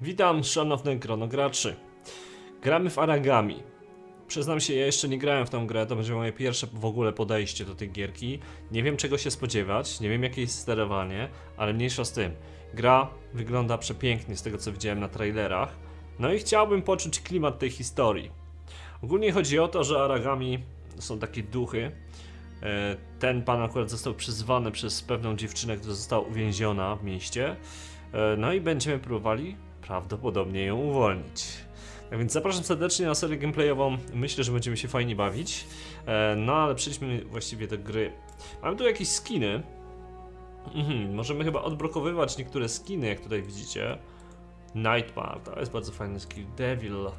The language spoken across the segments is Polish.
Witam szanownych gronograczy. Gramy w Aragami. Przyznam się, ja jeszcze nie grałem w tą grę, to będzie moje pierwsze w ogóle podejście do tej gierki. Nie wiem czego się spodziewać, nie wiem jakie jest sterowanie, ale mniejsza z tym. Gra wygląda przepięknie z tego co widziałem na trailerach. No i chciałbym poczuć klimat tej historii. Ogólnie chodzi o to, że Aragami są takie duchy. E, Ten pan akurat został przyzwany przez pewną dziewczynę, która została uwięziona w mieście. E, No i będziemy próbowali prawdopodobnie ją uwolnić. Tak więc zapraszam serdecznie na serię gameplayową. Myślę, że będziemy się fajnie bawić. E, No ale przejdźmy właściwie do gry. Mamy tu jakieś skiny. Mhm, możemy chyba odblokowywać niektóre skiny, jak tutaj widzicie. Nightmare, to jest bardzo fajny skill. Devil,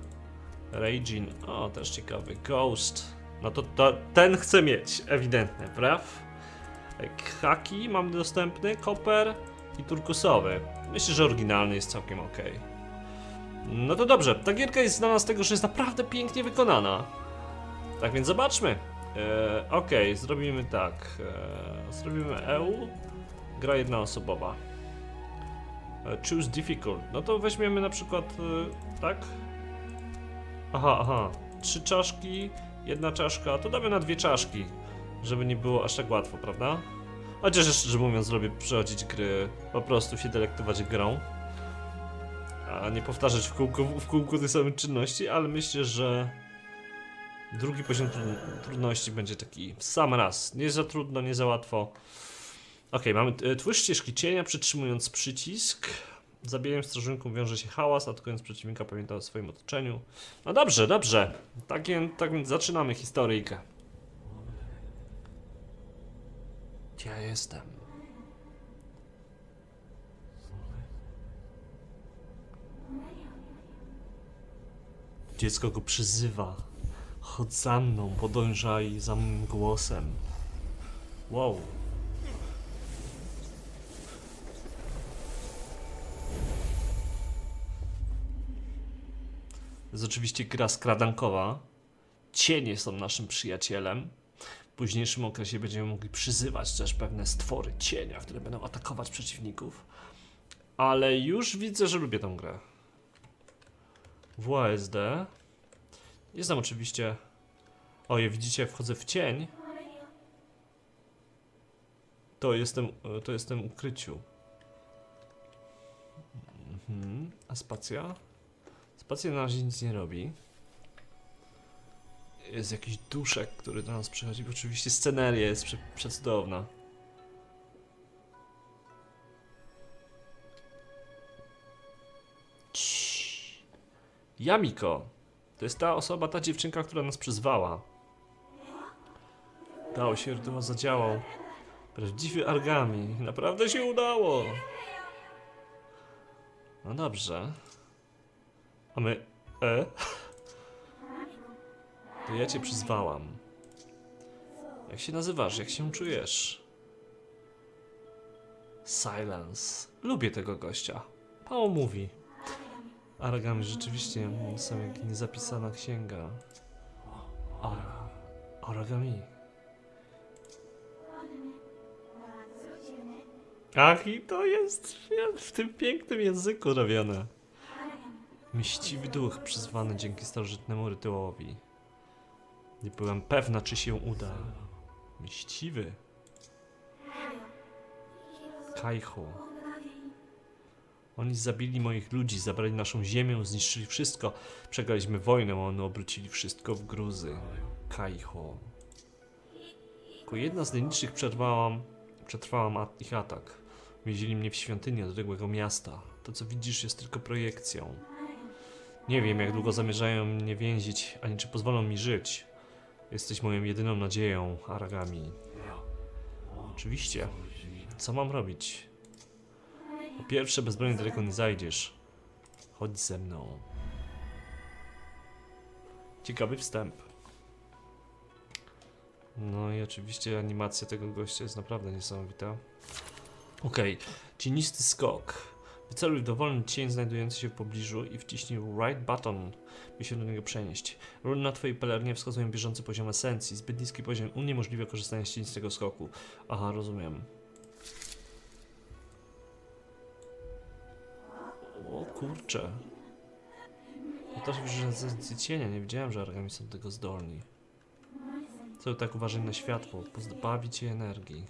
Raging, o też ciekawy. Ghost, no to, to ten chcę mieć, ewidentnie, praw? Haki mamy dostępny, Copper i turkusowy. Myślę, że oryginalny jest całkiem ok. No to dobrze, ta gierka jest znana z tego, że jest naprawdę pięknie wykonana. Tak więc zobaczmy. E, ok, zrobimy tak. E, zrobimy EU. Gra jednoosobowa. E, choose difficult. No to weźmiemy na przykład, e, tak? Aha, aha. Trzy czaszki, jedna czaszka. To damy na dwie czaszki, żeby nie było aż tak łatwo, prawda? Chociaż szczerze mówiąc, zrobię przechodzić gry, po prostu się delektować grą. A nie powtarzać w kółko, w kółku tej samej czynności, ale myślę, że drugi poziom tru- trudności będzie taki w sam raz. Nie za trudno, nie za łatwo. Ok, mamy e, twórz ścieżki cienia, przytrzymując przycisk. Zabijaniem strażników wiąże się hałas, atakując przeciwnika pamięta o swoim otoczeniu. No dobrze, dobrze. Tak, tak więc zaczynamy historyjkę. Gdzie ja jestem? Dziecko go przyzywa. Chodź za mną, podążaj za moim głosem. Wow. Jest oczywiście gra skradankowa. Cienie są naszym przyjacielem. Późniejszym okresie będziemy mogli przyzywać też pewne stwory cienia, które będą atakować przeciwników. Ale już widzę, że lubię tę grę. WASD. Jest tam oczywiście. O, je widzicie, wchodzę w cień. To jestem, to jestem ukryciu. Mhm. A spacja? Spacja na razie nic nie robi. Jest jakiś duszek, który do nas przychodzi. Oczywiście sceneria jest prze przecudowna. Jamiko. To jest ta osoba, ta dziewczynka, która nas przyzwała. Dało się, rytuał zadziałał. Prawdziwy Argami. Naprawdę się udało. No dobrze. A my... E? To ja cię przyzwałam. Jak się nazywasz? Jak się czujesz? Silence. Lubię tego gościa. Mało mówi. Aragami rzeczywiście są jak niezapisana księga. Ara... Aragami. Ach, i to jest w tym pięknym języku robione. Mściwy duch przyzwany dzięki starożytnemu rytuałowi. Nie byłem pewna, czy się uda. Mściwy. Kajcho. Oni zabili moich ludzi, zabrali naszą ziemię, zniszczyli wszystko. Przegraliśmy wojnę, a oni obrócili wszystko w gruzy. Kajcho. Tylko jedna z najniższych przetrwałam a- ich atak. Więzili mnie w świątyni odległego miasta. To, co widzisz, jest tylko projekcją. Nie wiem, jak długo zamierzają mnie więzić, ani czy pozwolą mi żyć. Jesteś moją jedyną nadzieją, Aragami. Oczywiście. Co mam robić? Po pierwsze, bezbronnie daleko nie zajdziesz. Chodź ze mną. Ciekawy wstęp. No i oczywiście animacja tego gościa jest naprawdę niesamowita. Okej, cienisty skok. Wyceluj dowolny cień znajdujący się w pobliżu i wciśnij right button, by się do niego przenieść. Runy na twojej pelernie wskazują bieżący poziom esencji. Zbyt niski poziom uniemożliwia korzystanie z cienistego skoku. Aha, rozumiem. O kurczę. Ja też z- z cienia, nie wiedziałem, że argami są do tego zdolni. Co tak uważaj na światło, pozbawi cię energii.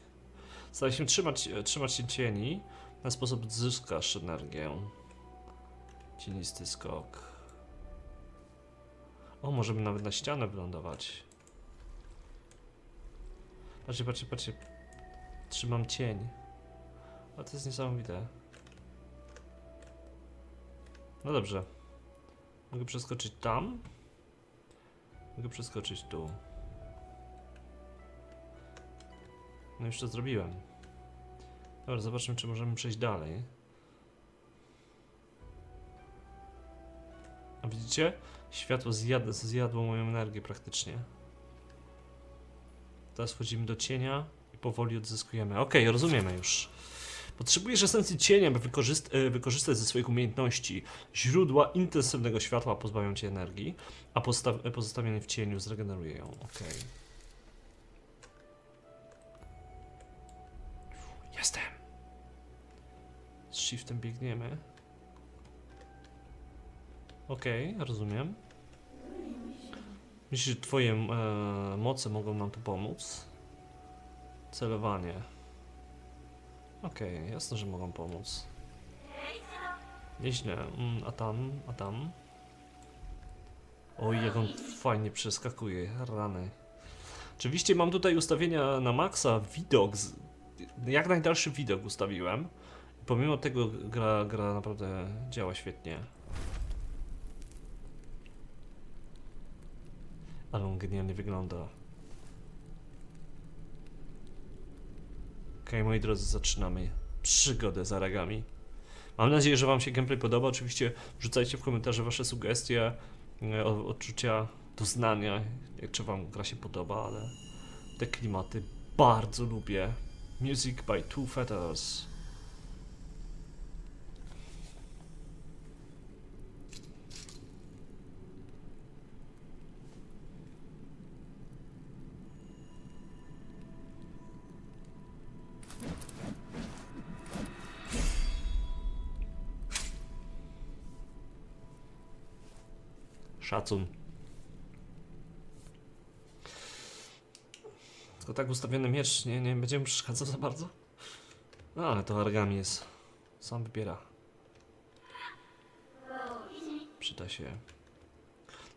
Staraj się trzymać, e, trzymać się cieni, w ten sposób zyskasz energię. Cienisty skok. O, możemy nawet na ścianę wylądować. Patrzcie, patrzcie, patrzcie. Trzymam cień. A to jest niesamowite. No dobrze. Mogę przeskoczyć tam. Mogę przeskoczyć tu. No już to zrobiłem. Dobra, zobaczmy, czy możemy przejść dalej. A widzicie? Światło zjad zjadło moją energię praktycznie. Teraz wchodzimy do cienia i powoli odzyskujemy. Okej, rozumiemy już. Potrzebujesz esencji cienia, by e, wykorzystać ze swoich umiejętności źródła intensywnego światła pozbawią cię energii, a e, pozostawienie w cieniu zregeneruje ją. Okej. Jestem. Shiftem biegniemy. Okej, rozumiem. Myślisz, że twoje e, moce mogą nam tu pomóc? Celowanie. Okej, jasne, że mogą pomóc. Nieźle. Mm, a tam, a tam. Oj, jak on fajnie przeskakuje. Rany. Oczywiście mam tutaj ustawienia na maksa, widok, z, jak najdalszy widok ustawiłem. Pomimo tego gra, gra naprawdę działa świetnie. Ale on genialnie wygląda. Okej, moi drodzy, zaczynamy przygodę z Aragami. Mam nadzieję, że Wam się gameplay podoba. Oczywiście wrzucajcie w komentarze Wasze sugestie, e, odczucia, doznania, jak czy Wam gra się podoba, ale te klimaty bardzo lubię. Music by Two Feathers. Szacun. Tylko tak ustawiony miecz nie, nie będziemy przeszkadzał za bardzo? No ale to argami jest. Sam wybiera. Przyda się.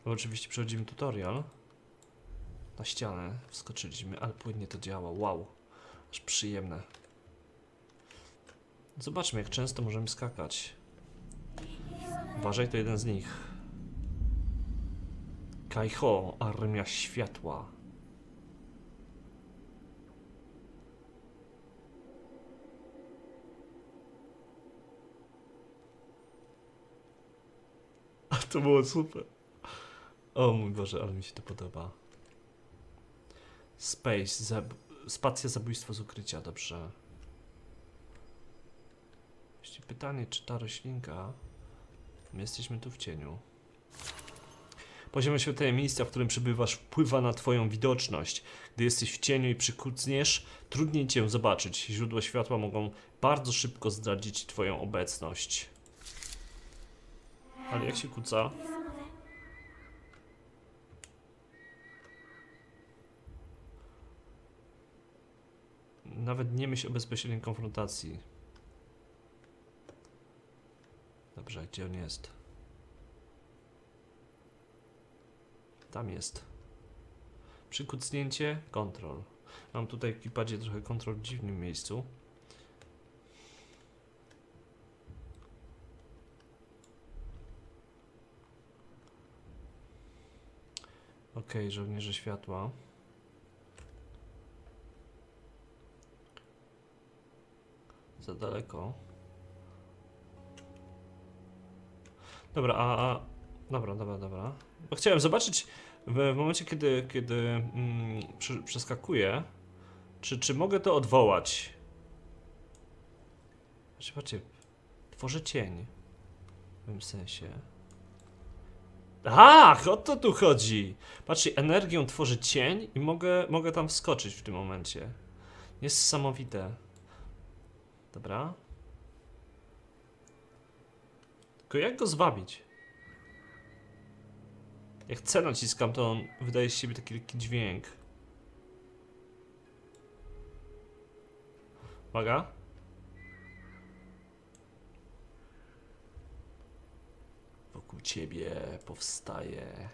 No oczywiście przechodzimy tutorial. Na ścianę wskoczyliśmy, ale płynnie to działa. Wow. Aż przyjemne. Zobaczmy jak często możemy skakać. Uważaj, to jeden z nich. Kaiho, armia światła. A to było super. O mój Boże, ale mi się to podoba. Space, zab spacja zabójstwo z ukrycia, dobrze. Jeśli pytanie, czy ta roślinka... My jesteśmy tu w cieniu. Poziom oświetlenia miejsca, w którym przebywasz, wpływa na Twoją widoczność. Gdy jesteś w cieniu i przykucniesz, trudniej Cię zobaczyć. Źródła światła mogą bardzo szybko zdradzić Twoją obecność. Ale jak się kuca? Nawet nie myśl o bezpośredniej konfrontacji. Dobrze, gdzie on jest? Tam jest. Przykucnięcie, kontrol. Mam tutaj w ekipadzie trochę kontrol w dziwnym miejscu. Okej, żołnierze światła. Za daleko. Dobra, a, a Dobra, dobra, dobra. Bo chciałem zobaczyć w, w momencie, kiedy, kiedy mm, przeskakuję, czy, czy mogę to odwołać. Patrzcie, patrzcie, tworzę cień. W pewnym sensie. Ach, o to tu chodzi! Patrzcie, energią tworzy cień i mogę, mogę tam wskoczyć w tym momencie. Niesamowite. Dobra. Tylko jak go zwabić? Jak C naciskam, to on wydaje z siebie taki lekki dźwięk. Uwaga. Wokół ciebie powstaje.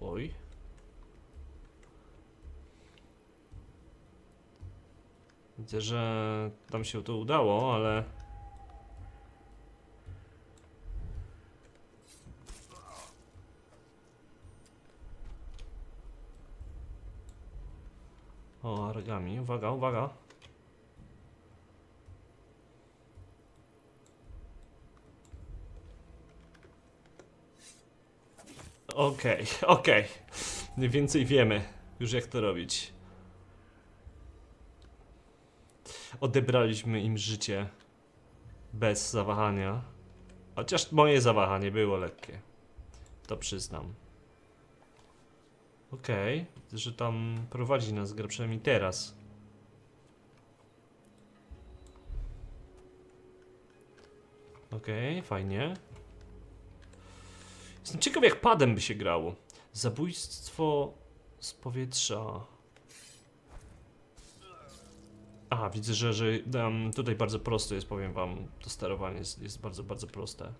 Oj. Widzę, że tam się to udało, ale. O, origami. Uwaga, uwaga. Okej, okej. Mniej więcej wiemy już jak to robić. Odebraliśmy im życie bez zawahania. Chociaż moje zawahanie było lekkie. To przyznam. Okej, widzę, że tam prowadzi nas gra przynajmniej teraz. Okej, fajnie. Jestem ciekaw jak padem by się grało. Zabójstwo z powietrza. Aha, widzę, że, że um, tutaj bardzo prosto jest, powiem wam. To sterowanie jest, jest bardzo, bardzo proste.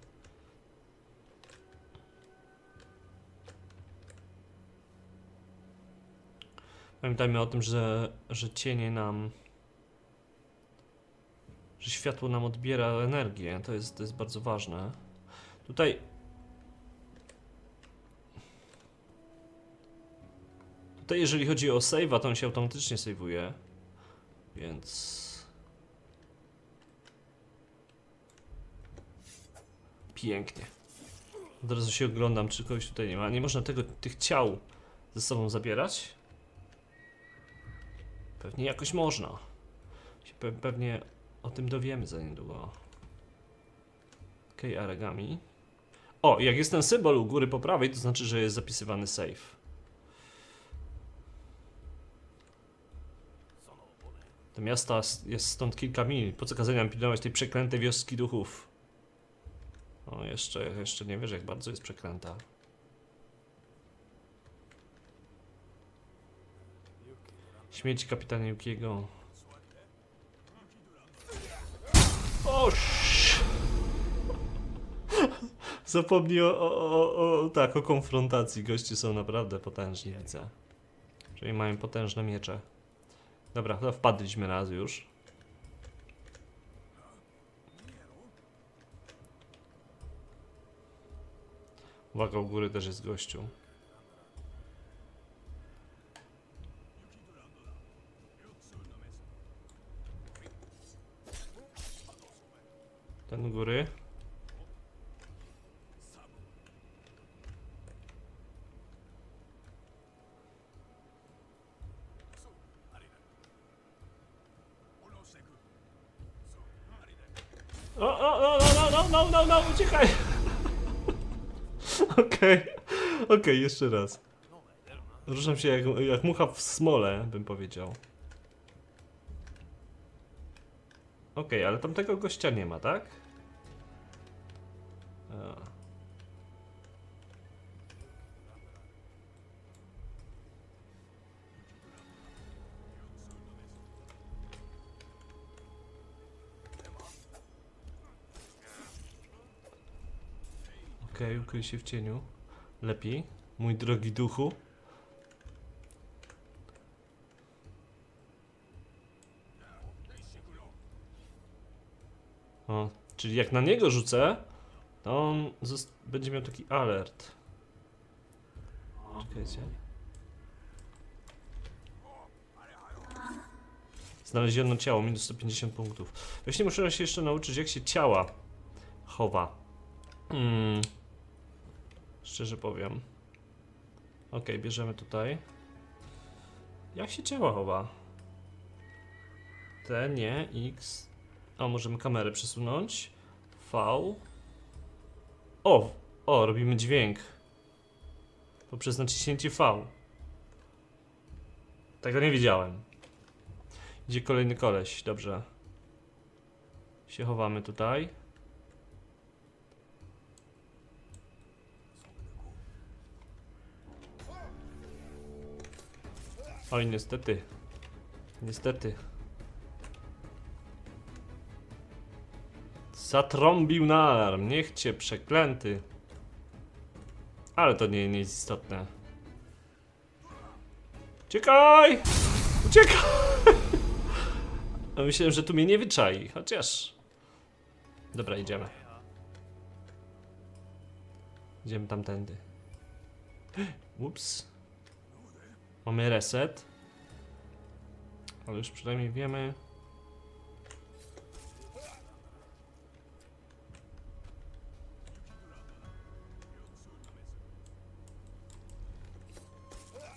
Pamiętajmy o tym, że, że cienie nam. że światło nam odbiera energię. To jest, to jest bardzo ważne. Tutaj Tutaj jeżeli chodzi o save'a, to on się automatycznie save'uje. Więc... Pięknie. Od razu się oglądam, czy kogoś tutaj nie ma. Nie można tego, tych ciał ze sobą zabierać? Pewnie jakoś można. Pe pewnie o tym dowiemy za niedługo. Okej, okay, Aragami. O, jak jest ten symbol u góry po prawej, to znaczy, że jest zapisywany save. Do miasta jest stąd kilka mil. Po co kazaniam pilnować tej przeklętej wioski duchów? O, jeszcze, jeszcze nie wiesz, jak bardzo jest przeklęta. Śmierć kapitana Yukiego. O, sz- Zapomnij o, o, o, o, tak, o konfrontacji. Goście są naprawdę potężni, widzę. Czyli mają potężne miecze. Dobra, to wpadliśmy raz już. Uwaga, u góry też jest gościu. Ten u góry. O, o, o, no, no, no, no, no, uciekaj! Okej, okej, jeszcze raz. Ruszam się jak, jak mucha w smole, bym powiedział. Okej, ale tamtego gościa nie ma, tak? A. Okej, ukryj się w cieniu. Lepiej. Mój drogi duchu. O, czyli jak na niego rzucę, to on będzie miał taki alert. Czekajcie. Znaleziono ciało, minus 150 punktów. Właśnie muszę się jeszcze nauczyć, jak się ciała chowa. Hmm. Szczerze powiem. Ok, bierzemy tutaj. Jak się ciała chowa? T, nie, X. O, możemy kamerę przesunąć. V. O, o, robimy dźwięk. Poprzez naciśnięcie V. Tego nie wiedziałem. Idzie kolejny koleś, dobrze. Się chowamy tutaj. Oj, niestety. Niestety. Zatrąbił na alarm. Niech cię przeklęty. Ale to nie, nie jest istotne. Uciekaj! Uciekaj! Myślałem, że tu mnie nie wyczai, chociaż... Dobra, idziemy. Idziemy tamtędy. Ups. Mamy reset. Ale już przynajmniej wiemy.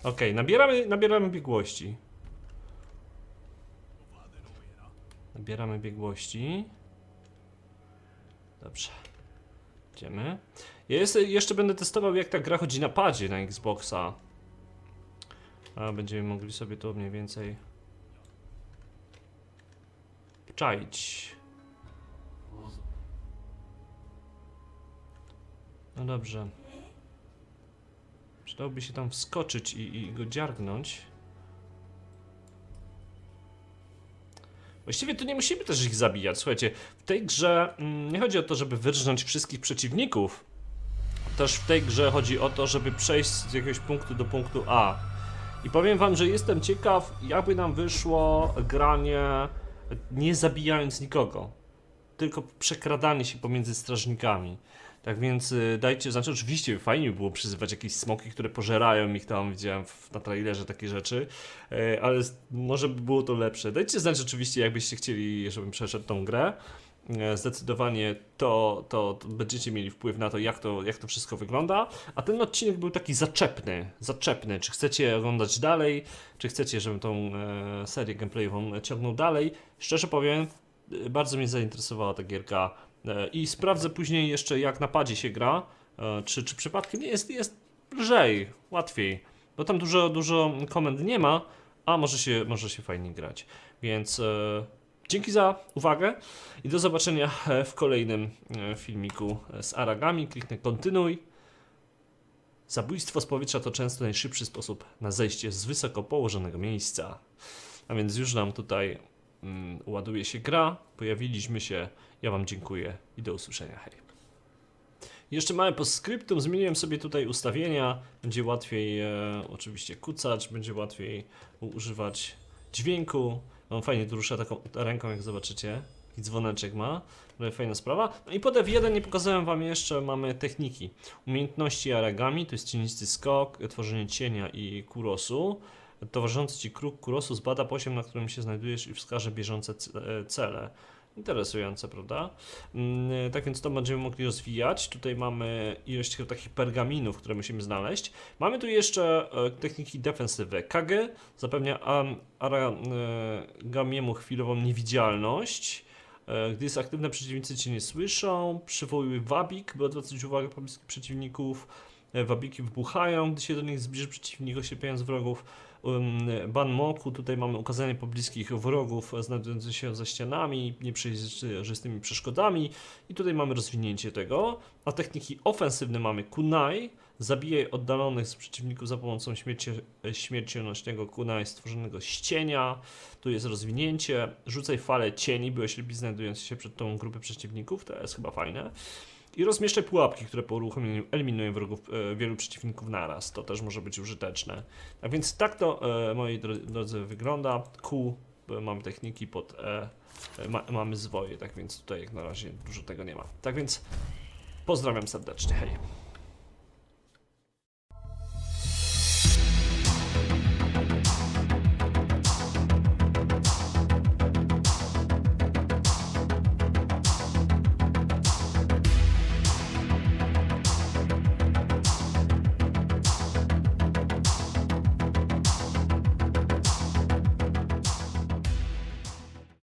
Okej, nabieramy, nabieramy biegłości. Nabieramy biegłości. Dobrze. Idziemy. Ja jest, jeszcze będę testował jak ta gra chodzi na padzie na Xboxa. A będziemy mogli sobie to mniej więcej czaić. No dobrze. Przydałoby się tam wskoczyć i, i go dziargnąć. Właściwie tu nie musimy też ich zabijać. Słuchajcie, w tej grze mm, nie chodzi o to, żeby wyrżnąć wszystkich przeciwników. Też w tej grze chodzi o to, żeby przejść z jakiegoś punktu do punktu A. I powiem wam, że jestem ciekaw, jakby nam wyszło granie nie zabijając nikogo, tylko przekradanie się pomiędzy strażnikami. Tak więc y, dajcie, znaczy oczywiście fajnie by było przyzywać jakieś smoki, które pożerają ich tam, widziałem w, na trailerze takie rzeczy, e, ale może by było to lepsze. Dajcie znać oczywiście, jakbyście chcieli, żebym przeszedł tą grę. E, Zdecydowanie to, to, to będziecie mieli wpływ na to jak, to, jak to wszystko wygląda. A ten odcinek był taki zaczepny. Zaczepny. Czy chcecie oglądać dalej, czy chcecie, żebym tą e, serię gameplayową ciągnął dalej? Szczerze powiem, bardzo mnie zainteresowała ta gierka. E, I sprawdzę później jeszcze, jak na padzie się gra. E, czy, czy przypadkiem nie jest, jest lżej, łatwiej. Bo tam dużo, dużo komend nie ma, a może się, może się fajnie grać. Więc e, dzięki za uwagę i do zobaczenia w kolejnym filmiku z Aragami. Kliknę kontynuuj. Zabójstwo z powietrza to często najszybszy sposób na zejście z wysoko położonego miejsca. A więc już nam tutaj mm, ładuje się gra. Pojawiliśmy się. Ja Wam dziękuję i do usłyszenia. Hej. Jeszcze małe postscriptum. Zmieniłem sobie tutaj ustawienia. Będzie łatwiej e, oczywiście kucać, będzie łatwiej używać dźwięku. On fajnie rusza taką ręką, jak zobaczycie. I dzwoneczek ma. Ale fajna sprawa. No i pod F1 nie pokazałem Wam jeszcze, mamy techniki. Umiejętności Aragami, to jest cienisty skok, tworzenie cienia i kurosu. Towarzyszący Ci kruk kurosu zbada poziom, na którym się znajdujesz i wskaże bieżące e, cele. Interesujące, prawda? Mm, Tak więc to będziemy mogli rozwijać. Tutaj mamy ilość takich pergaminów, które musimy znaleźć. Mamy tu jeszcze e, techniki defensywy. Kage zapewnia am- Aragamiemu chwilową niewidzialność. E, Gdy jest aktywna, przeciwnicy cię nie słyszą. Przywołuje wabik, by odwracać uwagę pobliskich przeciwników. E, Wabiki wybuchają, gdy się do nich zbliży przeciwnik, oślepiając wrogów. Um, Ban Moku, tutaj mamy ukazanie pobliskich wrogów znajdujących się za ścianami, nieprzejrzystymi przeszkodami. I tutaj mamy rozwinięcie tego. A techniki ofensywne mamy Kunai. Zabijaj oddalonych z przeciwników za pomocą śmierci, śmiercionośnego kunai stworzonego z cienia. Tu jest rozwinięcie. Rzucaj falę cieni, by oślepić znajdujący się przed tą grupę przeciwników. To jest chyba fajne. I rozmieszczaj pułapki, które po uruchomieniu eliminują wrogów, e, wielu przeciwników naraz. To też może być użyteczne. Tak więc tak to, e, moi dro- drodzy, wygląda. Q, mamy techniki pod E, e, ma, mamy zwoje, tak więc tutaj jak na razie dużo tego nie ma. Tak więc pozdrawiam serdecznie, hej.